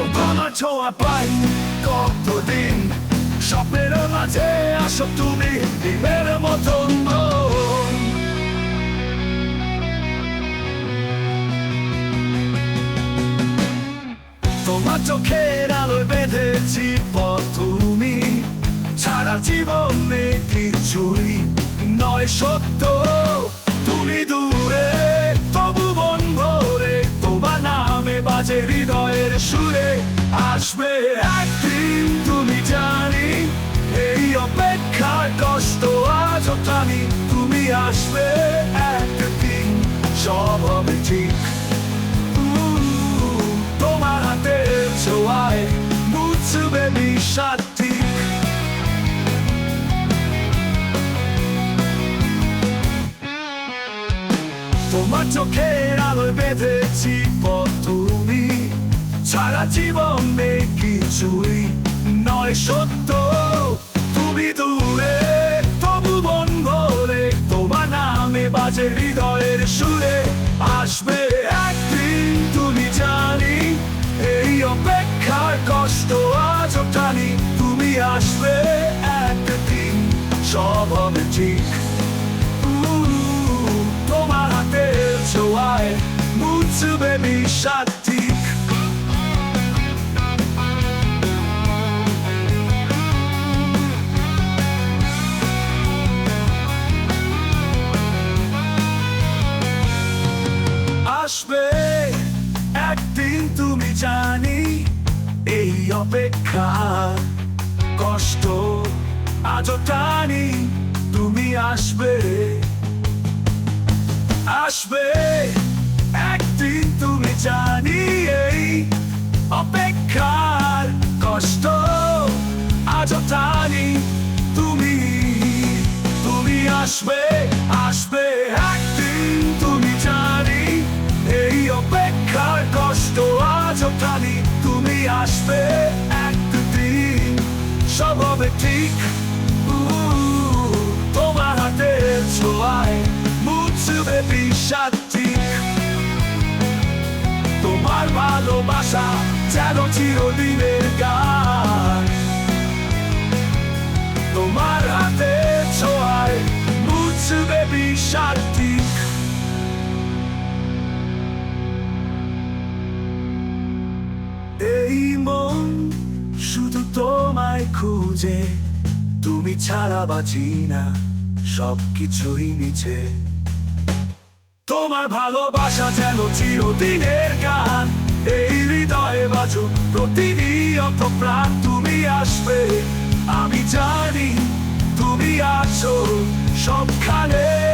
তোমার ছোঁয়া পাই। কতদিন স্বপ্নের মাঝে আসো তুমি দিনের মতন। তোমার চোখের আলোয় বেঁধেছি পথ তুমি সারা জীবনে কিছুই নয় সত্য। আসবে। একদিন তুমি জানি, এই অপেক্ষার কষ্ট আজ টানি তুমি আসবে সব হবে ঠিক। তোমার হাতে ছোঁয়ায় মুছবে তোমার চোখের আলোয় বেঁধেছি পথ তুমি, সারা জীবন সত্য। তুমি দূরে, তবু মন ভরে তোমার নামে বাজে সুরে আসবে একদিন, তুমি জানি, এই অপেক্ষার কষ্ট আজ টানি তুমি আসবে একদিন, সব হবে ঠিক। তোমার জানি এই অপেক্ষা কষ্ট। আজও টানি তুমি আসবে। আসবে, একদিন তুমি জানি এই অপেক্ষার কষ্ট। আজও টানি তুমি তুমি আসবে আসবে। টানি তুমি আসবে একদিন সব হবে ঠিক তোমার হাতে ছোঁয়ায় মুছবে তোমার ভালোবাসা যেন চিরদিনের গান। এই মন শুধু তোমায় খুঁজে। তুমি ছাড়া বাঁচি না সব নিচে তোমার ভালোবাসা যেন চিরদিনের গান, এই হৃদয়ে বাজুক প্রতিনিয়ত প্রাণ তুমি আসবে। আমি জানি তুমি আছো সবখানে।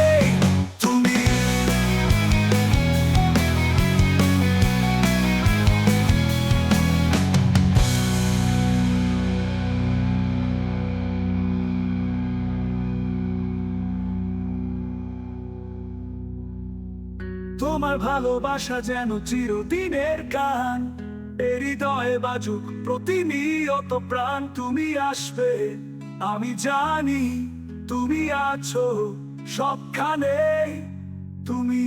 তোমার ভালোবাসা যেন চিরদিনের গান হৃদয়ে বাজুক প্রতিনিয়ত প্রাণ, তুমি আসবে, আমি জানি তুমি আছো সবখানে তুমি